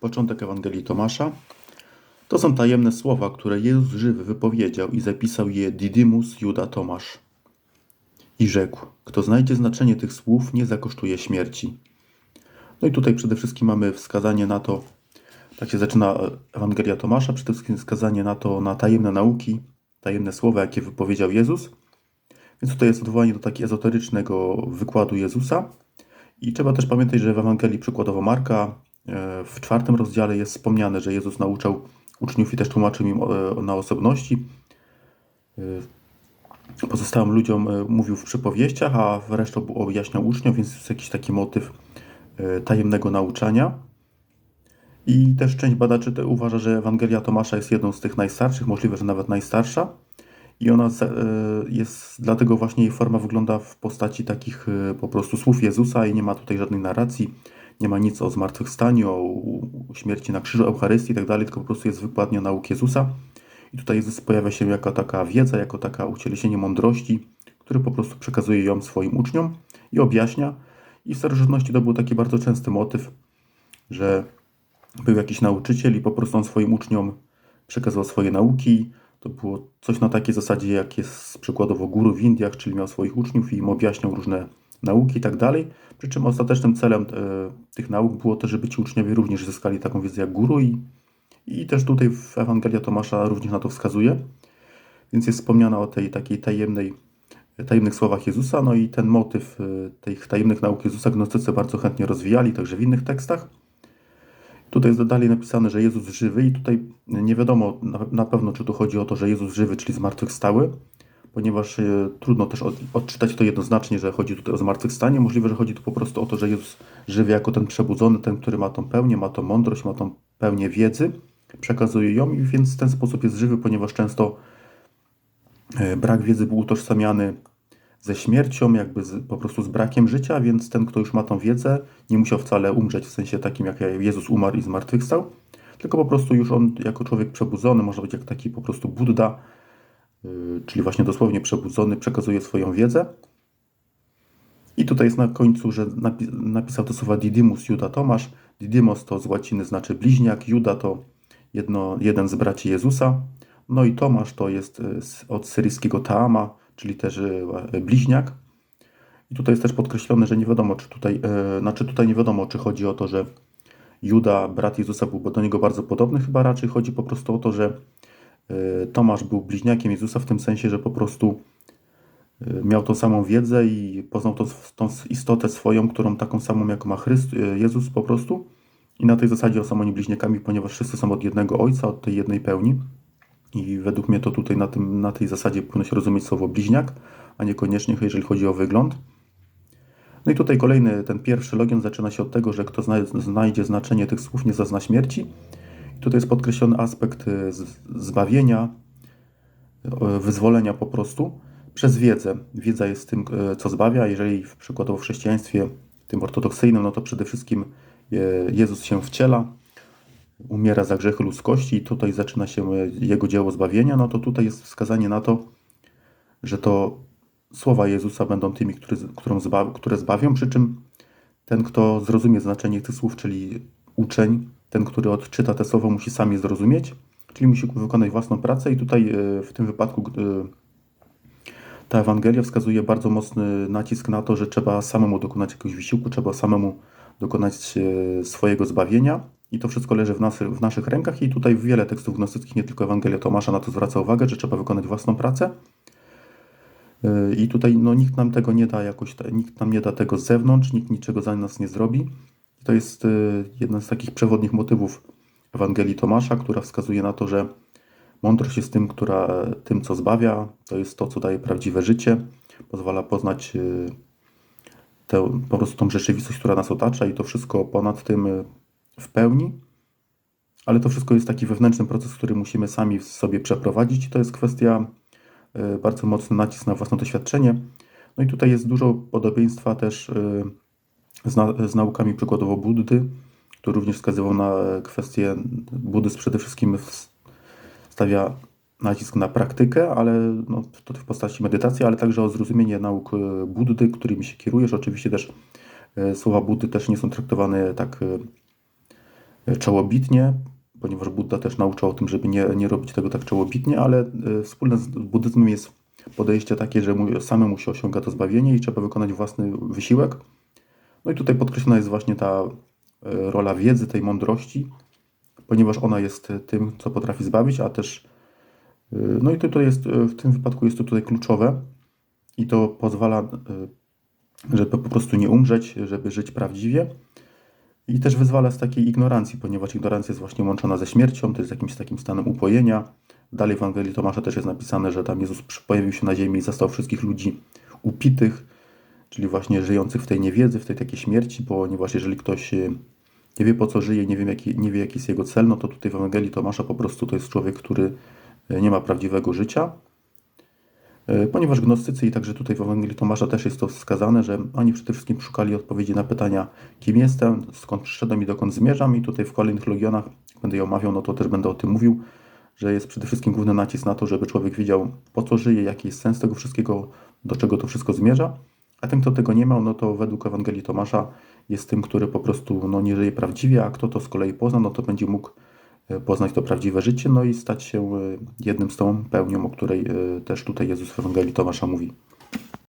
Początek Ewangelii Tomasza. To są tajemne słowa, które Jezus żywy wypowiedział i zapisał je Didymus Juda Tomasz. I rzekł, kto znajdzie znaczenie tych słów, nie zakosztuje śmierci. No i tutaj przede wszystkim mamy wskazanie na to, tak się zaczyna Ewangelia Tomasza, przede wszystkim wskazanie na to, na tajemne nauki, tajemne słowa, jakie wypowiedział Jezus. Więc tutaj jest odwołanie do takiego ezoterycznego wykładu Jezusa. I trzeba też pamiętać, że w Ewangelii przykładowo Marka w czwartym rozdziale jest wspomniane, że Jezus nauczał uczniów i też tłumaczył im e, na osobności. E, pozostałym ludziom mówił w przypowieściach, a resztę objaśniał uczniom, więc jest jakiś taki motyw tajemnego nauczania. I też część badaczy uważa, że Ewangelia Tomasza jest jedną z tych najstarszych, możliwe, że nawet najstarsza. I ona jest, dlatego właśnie jej forma wygląda w postaci takich po prostu słów Jezusa i nie ma tutaj żadnej narracji, nie ma nic o zmartwychwstaniu, o śmierci na krzyżu, Eucharystii i tak tylko po prostu jest wykładnia nauk Jezusa. I tutaj Jezus pojawia się jako taka wiedza, jako taka ucieleśnienie mądrości, który po prostu przekazuje ją swoim uczniom i objaśnia. I w starożytności to był taki bardzo częsty motyw, że był jakiś nauczyciel i po prostu on swoim uczniom przekazywał swoje nauki. To było coś na takiej zasadzie, jak jest przykładowo guru w Indiach, czyli miał swoich uczniów i im objaśniał różne nauki i tak dalej. Przy czym ostatecznym celem e, tych nauk było to, żeby ci uczniowie również zyskali taką wiedzę jak guru i, i też tutaj w Ewangelia Tomasza również na to wskazuje. Więc jest wspomniana o tej takiej tajemnej, tajemnych słowach Jezusa, no i ten motyw e, tych tajemnych nauk Jezusa gnostycy bardzo chętnie rozwijali, także w innych tekstach. Tutaj jest dalej napisane, że Jezus żywy i tutaj nie wiadomo na pewno, czy tu chodzi o to, że Jezus żywy, czyli zmartwychwstały, ponieważ e, trudno też od, odczytać to jednoznacznie, że chodzi tutaj o zmartwychwstanie. Możliwe, że chodzi tu po prostu o to, że Jezus żywy jako ten przebudzony, ten, który ma tą pełnię, ma tą mądrość, ma tą pełnię wiedzy, przekazuje ją i więc w ten sposób jest żywy, ponieważ często e, brak wiedzy był utożsamiany ze śmiercią, jakby z, po prostu z brakiem życia, więc ten, kto już ma tą wiedzę, nie musiał wcale umrzeć w sensie takim, jak Jezus umarł i zmartwychwstał, tylko po prostu już on jako człowiek przebudzony, może być jak taki po prostu Buddha, czyli właśnie dosłownie przebudzony, przekazuje swoją wiedzę. I tutaj jest na końcu, że napi napisał to słowa Didymus Juda Tomasz. Didymos to z łaciny znaczy bliźniak, Juda to jedno, jeden z braci Jezusa. No i Tomasz to jest y, od syryjskiego Taama, czyli też e, bliźniak. I tutaj jest też podkreślone, że nie wiadomo, czy tutaj, znaczy tutaj nie wiadomo, czy chodzi o to, że Juda, brat Jezusa, był do niego bardzo podobny, chyba raczej chodzi po prostu o to, że Tomasz był bliźniakiem Jezusa w tym sensie, że po prostu miał tą samą wiedzę i poznał tą, tą istotę swoją, którą taką samą, jaką ma Chryst, Jezus po prostu. I na tej zasadzie są oni bliźniakami, ponieważ wszyscy są od jednego Ojca, od tej jednej pełni. I według mnie to tutaj na, tym, na tej zasadzie powinno się rozumieć słowo bliźniak, a niekoniecznie jeżeli chodzi o wygląd. No i tutaj kolejny, ten pierwszy logion zaczyna się od tego, że kto znajdzie znaczenie tych słów, nie zazna śmierci. Tutaj jest podkreślony aspekt y, zbawienia, y, wyzwolenia po prostu przez wiedzę. Wiedza jest tym, y, co zbawia. Jeżeli przykładowo w chrześcijaństwie, tym ortodoksyjnym, no to przede wszystkim Jezus się wciela, umiera za grzechy ludzkości i tutaj zaczyna się jego dzieło zbawienia, no to tutaj jest wskazanie na to, że to słowa Jezusa będą tymi, które, którą zbaw, które zbawią, przy czym ten, kto zrozumie znaczenie tych słów, czyli uczeń, ten, który odczyta te słowa, musi sami zrozumieć, czyli musi wykonać własną pracę i tutaj e, w tym wypadku e, ta Ewangelia wskazuje bardzo mocny nacisk na to, że trzeba samemu dokonać jakiegoś wysiłku, trzeba samemu dokonać e, swojego zbawienia i to wszystko leży w, nas, w naszych rękach i tutaj wiele tekstów gnostyckich, nie tylko Ewangelia Tomasza na to zwraca uwagę, że trzeba wykonać własną pracę. Yy, I tutaj no, nikt nam tego nie da jakoś, nikt nam nie da tego z zewnątrz, nikt niczego za nas nie zrobi. To jest yy, jeden z takich przewodnich motywów Ewangelii Tomasza, która wskazuje na to, że mądrość jest tym, która, tym co zbawia, to jest to, co daje prawdziwe życie, pozwala poznać yy, tę, po prostu tą rzeczywistość, która nas otacza i to wszystko ponad tym w pełni, ale to wszystko jest taki wewnętrzny proces, który musimy sami sobie przeprowadzić i to jest kwestia bardzo mocny nacisk na własne doświadczenie. No i tutaj jest dużo podobieństwa też z, na, z naukami przykładowo Buddy, który również wskazywał na kwestię, buddyzm przede wszystkim stawia nacisk na praktykę, ale no, to w postaci medytacji, ale także o zrozumienie nauk e, Buddy, którymi się kierujesz. Oczywiście też słowa Buddy też nie są traktowane tak e, czołobitnie, ponieważ Buddha też nauczał o tym, żeby nie, nie robić tego tak czołobitnie, ale e, wspólne z buddyzmem jest podejście takie, że mu- samemu się osiąga to zbawienie i trzeba wykonać własny wysiłek. No i tutaj podkreślona jest właśnie ta e, rola wiedzy, tej mądrości, ponieważ ona jest tym, co potrafi zbawić, a też e, no i to, jest e, w tym wypadku jest to tutaj kluczowe i to pozwala, żeby po prostu nie umrzeć, żeby żyć prawdziwie. I też wyzwala z takiej ignorancji, ponieważ ignorancja jest właśnie łączona ze śmiercią, to jest jakimś takim stanem upojenia. Dalej w Ewangelii Tomasza też jest napisane, że tam Jezus pojawił się na ziemi i zastał wszystkich ludzi upitych, czyli właśnie żyjących w tej niewiedzy, w tej takiej śmierci, ponieważ jeżeli ktoś e, nie wie po co żyje, nie, wiem, jaki, nie wie jaki jest jego cel, no to tutaj w Ewangelii Tomasza po prostu to jest człowiek, który e, nie ma prawdziwego życia. E, Ponieważ gnostycy i także tutaj w Ewangelii Tomasza też jest to wskazane, że oni przede wszystkim szukali odpowiedzi na pytania, kim jestem, skąd przyszedłem i dokąd zmierzam. I tutaj w kolejnych legionach, jak będę je omawiał, no to też będę o tym mówił, że jest przede wszystkim główny nacisk na to, żeby człowiek wiedział, po co żyje, jaki jest sens tego wszystkiego, do czego to wszystko zmierza. A ten, kto tego nie miał, no to według Ewangelii Tomasza jest tym, który po prostu no, nie żyje prawdziwie, a kto to z kolei pozna, no to będzie mógł e, poznać to prawdziwe życie, no i stać się e, jednym z tą pełnią, o której e, też tutaj Jezus w Ewangelii Tomasza mówi.